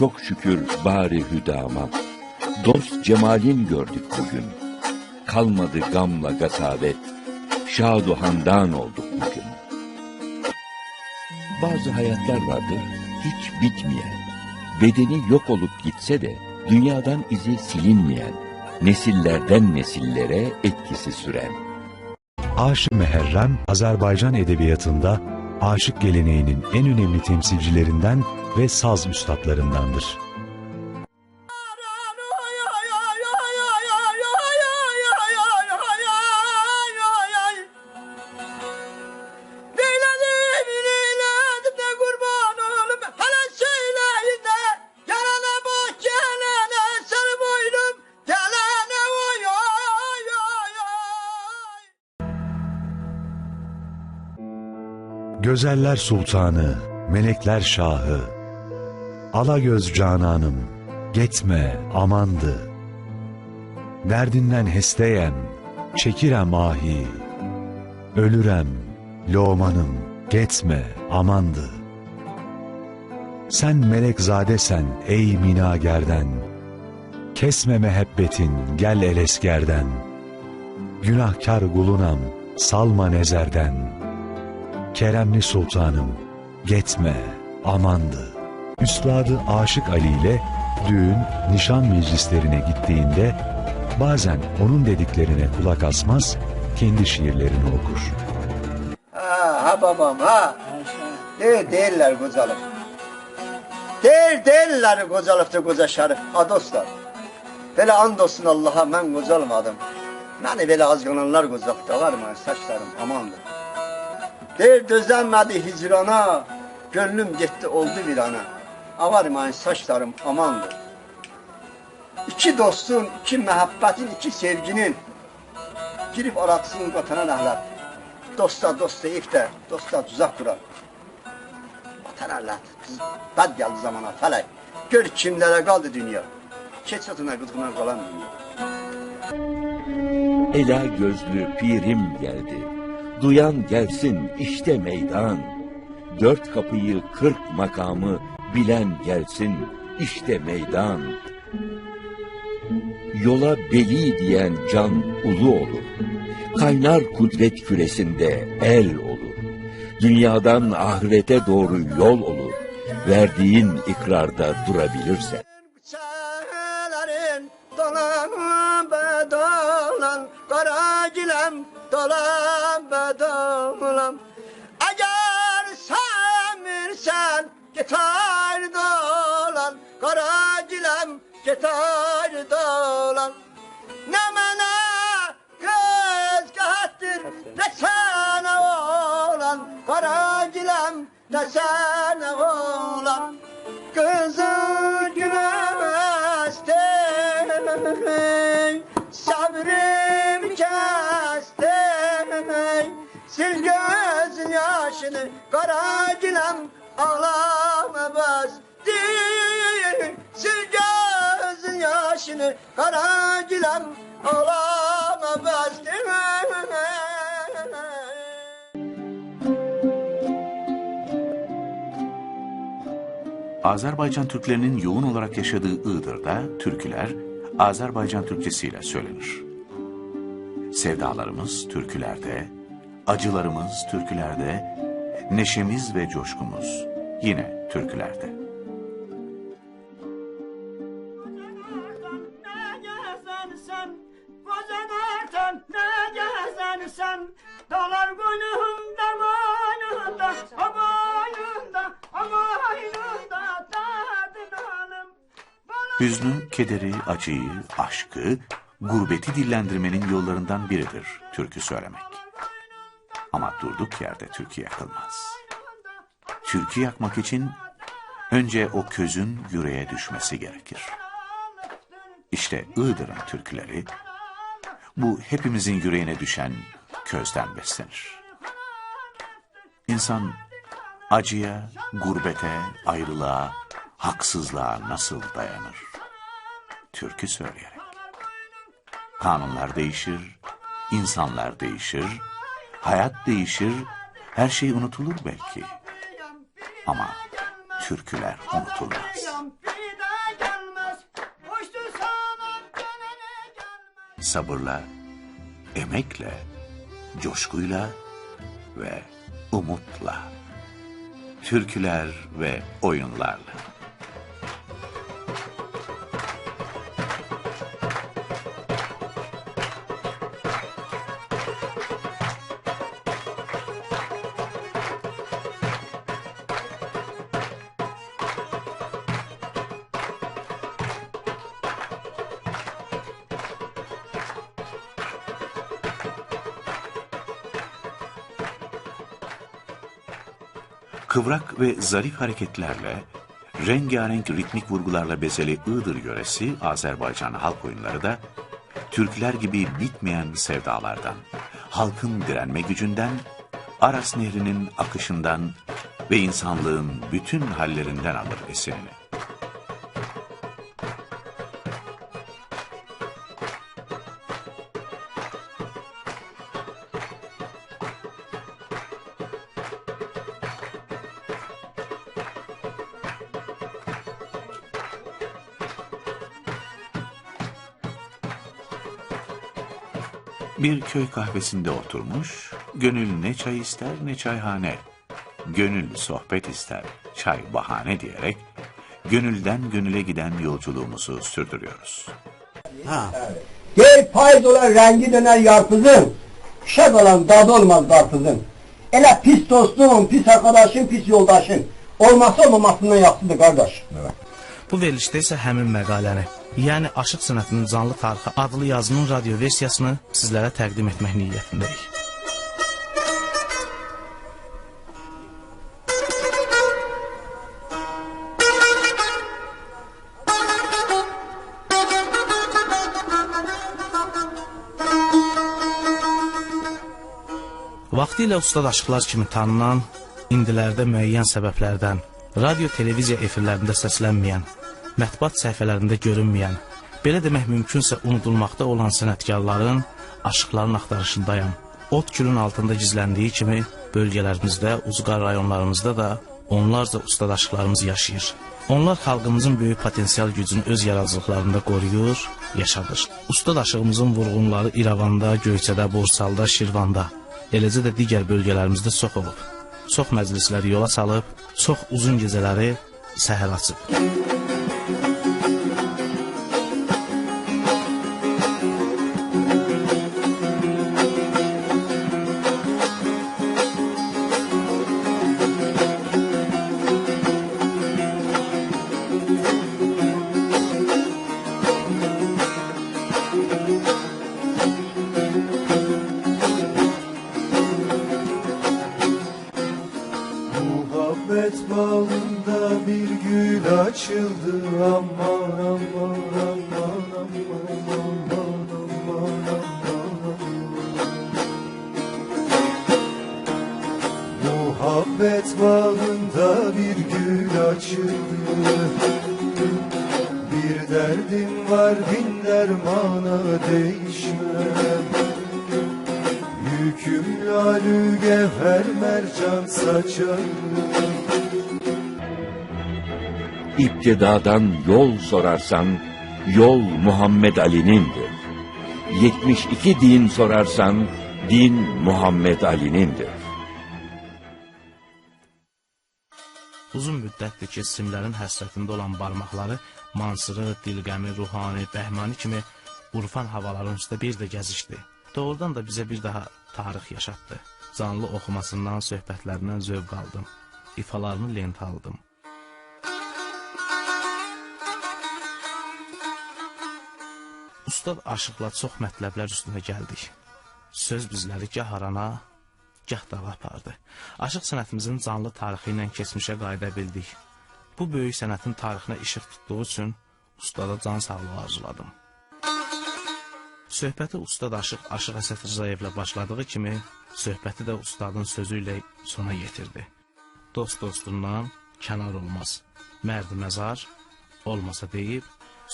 çok şükür bari hüdama. Dost cemalin gördük bugün. Kalmadı gamla gatavet. Şadu handan olduk bugün. Bazı hayatlar vardır hiç bitmeyen. Bedeni yok olup gitse de dünyadan izi silinmeyen. Nesillerden nesillere etkisi süren. Aşık Meherrem, Azerbaycan edebiyatında aşık geleneğinin en önemli temsilcilerinden ve saz üstadlarındandır. Gözeller Sultanı, Melekler Şahı, Alagöz Cananım, Getme amandı. Derdinden hesteyem, çekirem ahi. Ölürem, lomanım, getme amandı. Sen melekzadesen ey minagerden. Kesme mehebbetin gel elesgerden. Günahkar kulunam, salma nezerden. Keremli Sultanım, getme, amandı. Üstadı Aşık Ali ile düğün, nişan meclislerine gittiğinde bazen onun dediklerine kulak asmaz, kendi şiirlerini okur. Ha, ha babam ha. De, değiller kocalık. Değil değiller kocalıkta koca şerif. Ha dostlar. Böyle andolsun Allah'a ben kocalmadım. Beni böyle azgınanlar kocalıkta var mı saçlarım amandır. Değil düzenmedi hicrana. Gönlüm gitti oldu bir ana. Avarmayın saçlarım amandır. İki dostun, iki muhabbetin, iki sevginin girip aratsın vatana nahlat. Dosta dost deyip de dosta tuzak kurar. Vatan Allah, bad geldi zamana felek. Gör kimlere kaldı dünya. Keçatına kızgına kalan dünya. Ela gözlü pirim geldi. Duyan gelsin işte meydan. Dört kapıyı kırk makamı bilen gelsin işte meydan. Yola beli diyen can ulu olur. Kaynar kudret küresinde el olur. Dünyadan ahirete doğru yol olur. Verdiğin ikrarda durabilirsen. Dolan be Kara gilem dolan be gitar dolan Kara gilem gitar dolan. Ne mene göz kattır ne sana olan. Kara gilem ne sana olan. Kızıl güneşte Sabrım kesti Sil göz yaşını Kara gülem ağlama bas Sil göz yaşını Kara gülem ağlama bas Azerbaycan Türklerinin yoğun olarak yaşadığı Iğdır'da türküler Azerbaycan Türkçesiyle söylenir. Sevdalarımız türkülerde, acılarımız türkülerde, neşemiz ve coşkumuz yine hanım. Hüznü, kederi, acıyı, aşkı, gurbeti dillendirmenin yollarından biridir türkü söylemek. Ama durduk yerde türkü yakılmaz. Türkü yakmak için önce o közün yüreğe düşmesi gerekir. İşte Iğdır'ın türküleri bu hepimizin yüreğine düşen közden beslenir. İnsan acıya, gurbete, ayrılığa, haksızlığa nasıl dayanır? Türkü söyleyerek. Kanunlar değişir, insanlar değişir, hayat değişir, her şey unutulur belki. Ama türküler unutulmaz. Sabırla, emekle, coşkuyla ve umutla. Türküler ve oyunlarla. Kıvrak ve zarif hareketlerle, rengarenk ritmik vurgularla bezeli Iğdır yöresi Azerbaycan halk oyunları da türküler gibi bitmeyen sevdalardan, halkın direnme gücünden, Aras Nehri'nin akışından ve insanlığın bütün hallerinden alır esinini. Bir köy kahvesinde oturmuş, gönül ne çay ister ne çayhane, gönül sohbet ister, çay bahane diyerek, gönülden gönüle giden yolculuğumuzu sürdürüyoruz. Gel payız olan rengi döner yarpızın. Şak olan dadı olmaz karpuzun. Ele pis dostum, pis arkadaşın, pis yoldaşın. Olmasa olmamasından yaxşıdır kardeş. Bu verilişdə isə həmin məqaləni, yəni Aşıq sənətinin canlı tarixi adlı yazının radio versiyasını sizlərə təqdim etmək niyyətindəyik. Vaxtilə ustad aşıqlar kimi tanınan, indilərdə müəyyən səbəblərdən radio televiziya efirlərində səslənməyən, mətbuat səhifələrində görünməyən, belə demək mümkünsə unudulmaqda olan sənətkarların, aşıqların axtarışındayam. Ot külün altında gizləndiyi kimi bölgələrimizdə, uzqar rayonlarımızda da onlarca ustad aşıqlarımız yaşayır. Onlar xalqımızın böyük potensial gücünü öz yaradıcılıqlarında qoruyur, yaşadır. Ustad aşığımızın vurğunları İrəvanda, Göyçədə, Borsalda, Şirvanda, eləcə də digər bölgələrimizdə çox olub. Çox məclisləri yola salıb, çox uzun gecələri səhər açıb. Muhabbet bağında bir gül açıldı. Aman aman aman aman aman aman aman Muhabbet bağında bir gül açıldı. Bir derdim var bin dermana değişmem Yüküm lalü gevher mercan saçar İptidadan yol sorarsan, yol Muhammed Ali'nindir. 72 din sorarsan, din Muhammed Ali'nindir. Uzun müddətdir ki, simlərin həsrətində olan barmaqları Mansırı, Dilqəmi, Ruhani, Bəhmani kimi urfan havaların üstə bir də gəzişdi. Doğrudan da bizə bir daha tarix yaşatdı. Canlı oxumasından, söhbətlərindən zövq aldım. İfalarını lent aldım. Ustad aşıqla çox mətləblər üstünə gəldik. Söz bizləri gah arana, gah dağa apardı. Aşıq sənətimizin canlı tarixi ilə keçmişə qayıda bildik. Bu böyük sənətin tarixinə işıq tutduğu üçün ustada can sağlığı arzuladım. Söhbəti ustad Aşıq Aşıq Əsəd Rızayevlə başladığı kimi, söhbəti də ustadın sözü ilə sona yetirdi. Dost dostundan kənar olmaz. Mərd məzar olmasa deyib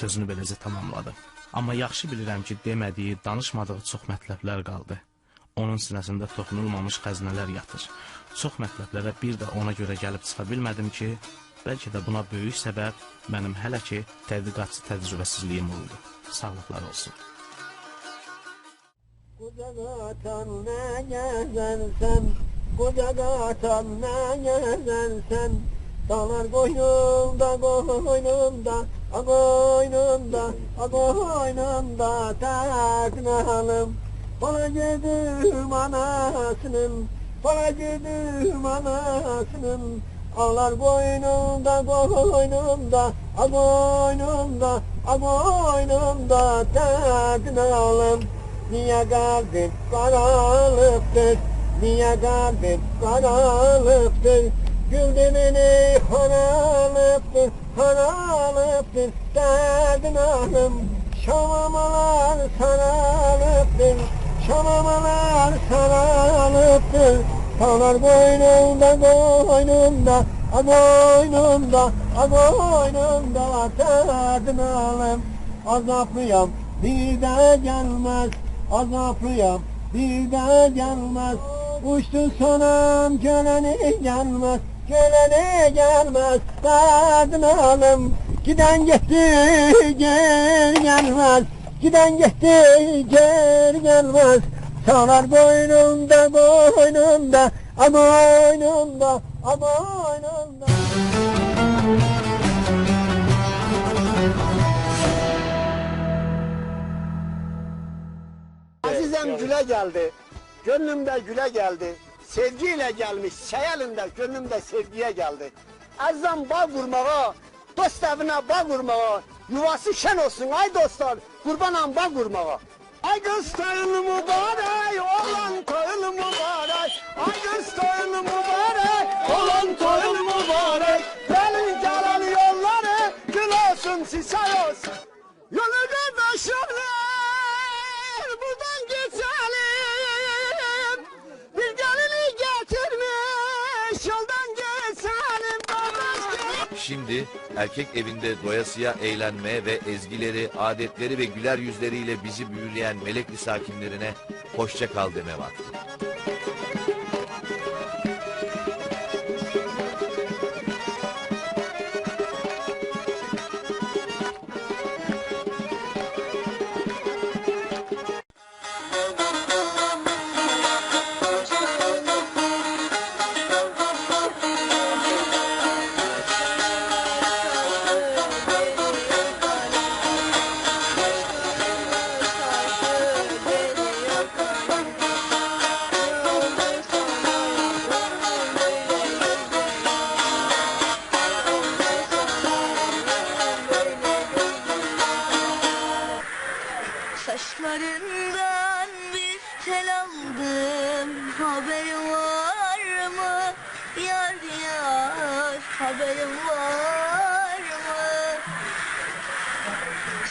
sözünü beləcə tamamladı. Amma yaxşı bilirəm ki, demədiyi, danışmadığı çox mətləblər qaldı. Onun sinəsində toxunulmamış xəzinələr yatır. Çox mətləblərə bir də ona görə gəlib çıxa bilmədim ki, bəlkə də buna böyük səbəb mənim hələ ki tədqiqatçı təcrübəsizliyim oldu. Sağlıqlar olsun. Kucak atan ne gezersen Kucak atan ne gezersen Dağlar koynumda koynumda A koynumda a koynumda Teknalım Bana gidip anasının Bana gidip anasının. Ağlar boynumda boynumda A boynumda a boynumda Teknalım Niye kalbin karalıktır Niye kalbin karalıktır Güldümünü karalıktır Karalıktır Derdin hanım Şamamalar saralıktır Şamamalar saralıktır Tağlar boynumda boynumda A boynumda a boynumda Derdin hanım Azaplıyam bir de gelmez Azaplıyam bir de gelmez. Uçtu sonum geleni gelmez Geleni gelmez Derdin alım Giden gitti gel gelmez Giden gitti gel gelmez Sağlar boynumda boynumda A boynumda a boynumda Azizem güle geldi. Gönlümde güle geldi. Sevgiyle gelmiş. Şey elinde gönlümde sevgiye geldi. Azizem bağ kurmağa, dost evine bağ kurmağa, yuvası şen olsun ay dostlar, kurbanam bağ kurmağa. Ay kız toyunu mübarek, oğlan toyunu mübarek. Ay kız toyunu mübarek, oğlan toyunu Şimdi erkek evinde doyasıya eğlenme ve ezgileri, adetleri ve güler yüzleriyle bizi büyüleyen melekli sakinlerine hoşça kal deme vakti. Haberin var mı?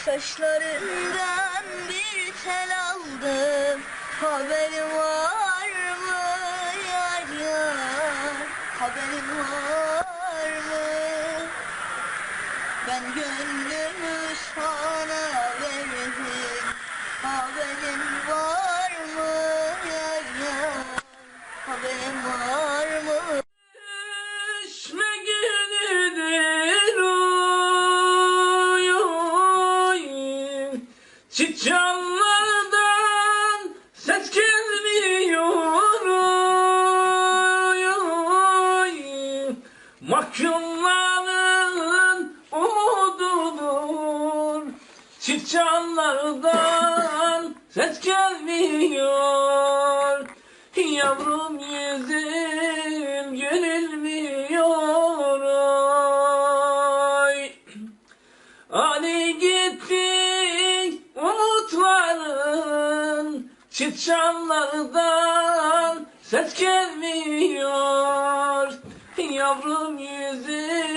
Saçlarından bir tel aldım Haberin var mı? Yar yar haberin var mı? Ben gönlümü gelmiyor Yavrum yüzüm gülmüyor. Oy Ali gitti umutların Çiçeklerden ses gelmiyor. Yavrum yüzüm